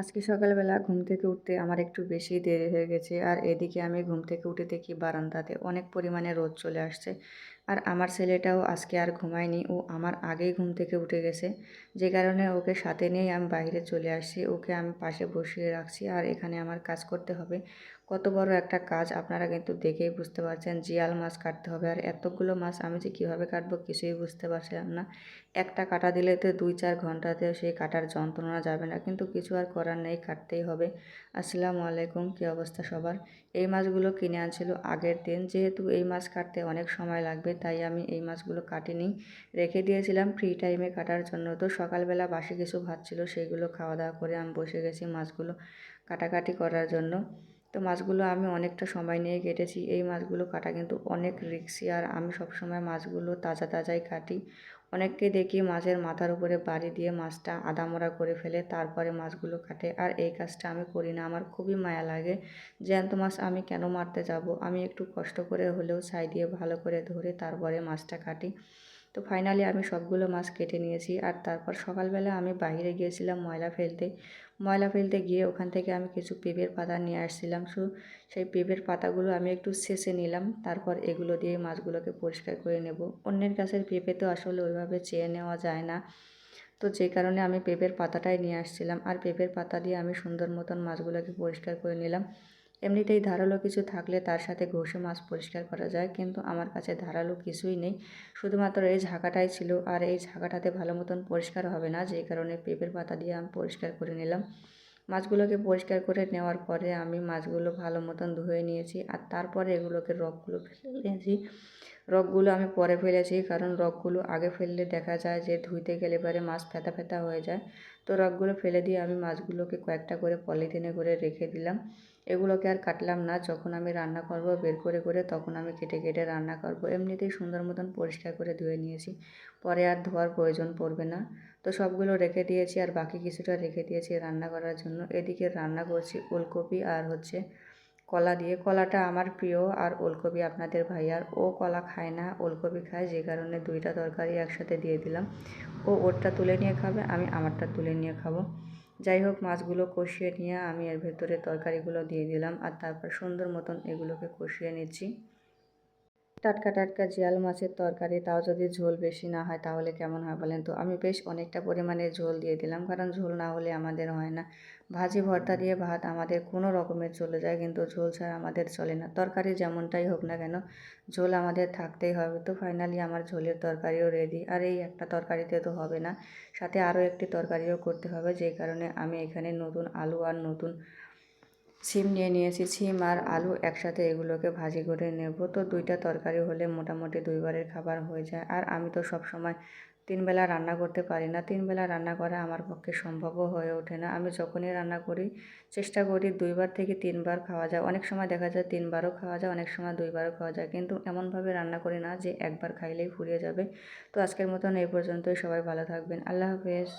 আজকে সকালবেলা ঘুম থেকে উঠতে আমার একটু বেশি দেরি হয়ে গেছে। আর এদিকে আমি ঘুম থেকে উঠে দেখি বারান্দাতে অনেক পরিমাণে রোদ চলে আসছে। আর আমার ছেলেটাও আজকে আর ঘুমায়নি। ও আমার আগেই ঘুম থেকে উঠে গেছে। যে কারণে ওকে সাথে নিয়েই আমি বাইরে চলে আসছি। ওকে আমি পাশে বসিয়ে রাখছি। আর এখানে আমার কাজ করতে হবে। কত বড় একটা কাজ আপনারা কিন্তু দেখেই বুঝতে পারছেন। জিয়াল মাছ কাটতে হবে। আর এতগুলো মাছ আমি যে কীভাবে কাটবো কিছুই বুঝতে পারছিলাম না। একটা কাটা দিলে তো দুই চার ঘন্টাতেও সেই কাটার যন্ত্রণা যাবে না। কিন্তু কিছু আর করার নেই, কাটতেই হবে। আসসালামু আলাইকুম। কী অবস্থা সবার? এই মাছগুলো কিনে আনছিল আগের দিন। যেহেতু এই মাছ কাটতে অনেক সময় লাগবে তাই আমি এই মাছগুলো কাটিনি। রেখে দিয়েছিলাম ফ্রি টাইমে কাটার জন্য। তো সকালবেলা বাসি কিছু ভাত ছিল, সেইগুলো খাওয়া দাওয়া করে আমি বসে গেছি মাছগুলো কাটাকাটি করার জন্য। তো মাছগুলো আমি অনেকটা সময় নিয়ে কেটেছি। এই মাছগুলো কাটা কিন্তু অনেক রিক্সি আর আমি সবসময় মাছগুলো তাজা তাজাই কাটি। অনেককে দেখি মাছের মাথার উপরে বাড়ি দিয়ে মাছটা আদামোড়া করে ফেলে, তারপরে মাছগুলো কাটে। আর এই কাজটা আমি করি না, আমার খুবই মায়া লাগে। জ্যান্ত মাছ আমি কেন মারতে যাব? আমি একটু কষ্ট করে হলেও ছাই দিয়ে ভালো করে ধরে তারপরে মাছটা কাটি। তো ফাইনালি আমি সবগুলো মাছ কেটে নিয়েছি। আর তারপর সকালবেলা আমি বাইরে গিয়েছিলাম ময়লা ফেলতে। ময়লা ফেলতে গিয়ে ওখান থেকে আমি কিছু পেঁপের পাতা নিয়ে আসছিলাম। সো, সেই পেঁপের পাতাগুলো আমি একটু ছেঁচে নিলাম। তারপর এগুলো দিয়ে মাছগুলোকে পরিষ্কার করে নেব। অন্যের গাছের পেঁপে তো আসলে ওইভাবে চেয়ে নেওয়া যায় না। তো যে কারণে আমি পেঁপের পাতাটাই নিয়ে আসছিলাম। আর পেঁপের পাতা দিয়ে আমি সুন্দর মতন মাছগুলোকে পরিষ্কার করে নিলাম। এমনিতেই ধারালো কিছু থাকলে তার সাথে ঘষে মাছ পরিষ্কার করা যায়, কিন্তু আমার কাছে ধারালো কিছুই নেই। শুধুমাত্র এই ঝাঁকাটাই ছিল, আর এই ঝাঁকাটাতে ভালো মতন পরিষ্কার হবে না, যে কারণে পেঁপের পাতা দিয়ে আমি পরিষ্কার করে নিলাম। মাছগুলোকে পরিষ্কার করে নেওয়ার পরে আমি মাছগুলো ভালো মতন ধুয়ে নিয়েছি, আর তারপরে এগুলোকে রগগুলো ফেলে নিয়েছি রগগুলো আমি পরে ফেলেছি, কারণ রগগুলো আগে ফেললে দেখা যায় যে ধুইতে গেলে পরে মাছ ফেতা ফেতা হয়ে যায়। তো রগগুলো ফেলে দিয়ে আমি মাছগুলোকে কয়েকটা করে পলিথিনে করে রেখে দিলাম। এগুলোকে আর কাটলাম না। যখন আমি রান্না করব, বের করে করে তখন আমি কেটে কেটে রান্না করব। এমনিতেই সুন্দর মতন পরিষ্কার করে ধুয়ে নিয়েছি। পরে আর ধোয়ার প্রয়োজন পড়বে না। তো সবগুলো রেখে দিয়েছি আর বাকি কিছুটা রেখে দিয়েছি রান্না করার জন্য। এদিকে রান্না করছি ওলকপি আর হচ্ছে কলা দিয়ে। কলাটা আমার প্রিয় আর ওলকপি আপনাদের ভাই আর ও কলা খায় না, ওলকপি খায়, যে কারণে দুইটা তরকারি একসাথে দিয়ে দিলাম। ও ওরটা তুলে নিয়ে খাবে, আমি আমারটা তুলে নিয়ে খাব। যাই হোক মাছগুলো কষিয়ে নিয়ে আমি এর ভেতরে তরকারিগুলো দিয়ে দিলাম আর তারপর সুন্দর মতন এগুলোকে কষিয়ে নিচ্ছি। টাটকা টাটকা জিয়াল মাছের তরকারি, তাও যদি ঝোল বেশি না হয় তাহলে কেমন হয় বলেন তো? আমি বেশ অনেকটা পরিমাণে ঝোল দিয়ে দিলাম, কারণ ঝোল না হলে আমাদের হয় না। ভাজি ভর্তা দিয়ে ভাত আমাদের কোনো রকমের চলে যায়, কিন্তু ঝোল ছাড়া আমাদের চলে না। তরকারি যেমনটাই হোক না কেন, ঝোল আমাদের থাকতেই হবে। তো ফাইনালি আমার ঝোলের তরকারিও রেডি আর এই একটা তরকারিতে তো হবে না, সাথে আরও একটি তরকারিও করতে হবে যে কারণে আমি এখানে নতুন আলু আর নতুন সিম নিয়ে নিয়েছি সিম আর আলু একসাথে এগুলোকে ভাজি করে নেব। তো দুইটা তরকারি হলে মোটামুটি দুইবারের খাবার হয়ে যায়। আর আমি তো সব সময় তিন বেলা রান্না করতে পারি না। তিন বেলা রান্না করা আমার পক্ষে সম্ভবও হয়ে ওঠে না। আমি যখনই রান্না করি, চেষ্টা করি দুইবার থেকে তিনবার খাওয়া যায়। অনেক সময় দেখা যায় তিনবারও খাওয়া যায়, অনেক সময় দুইবারও খাওয়া যায়। কিন্তু এমনভাবে রান্না করি না যে একবার খাইলেই ফুরিয়ে যাবে। তো আজকের মতন এই পর্যন্তই। সবাই ভালো থাকবেন। আল্লাহ হাফেজ।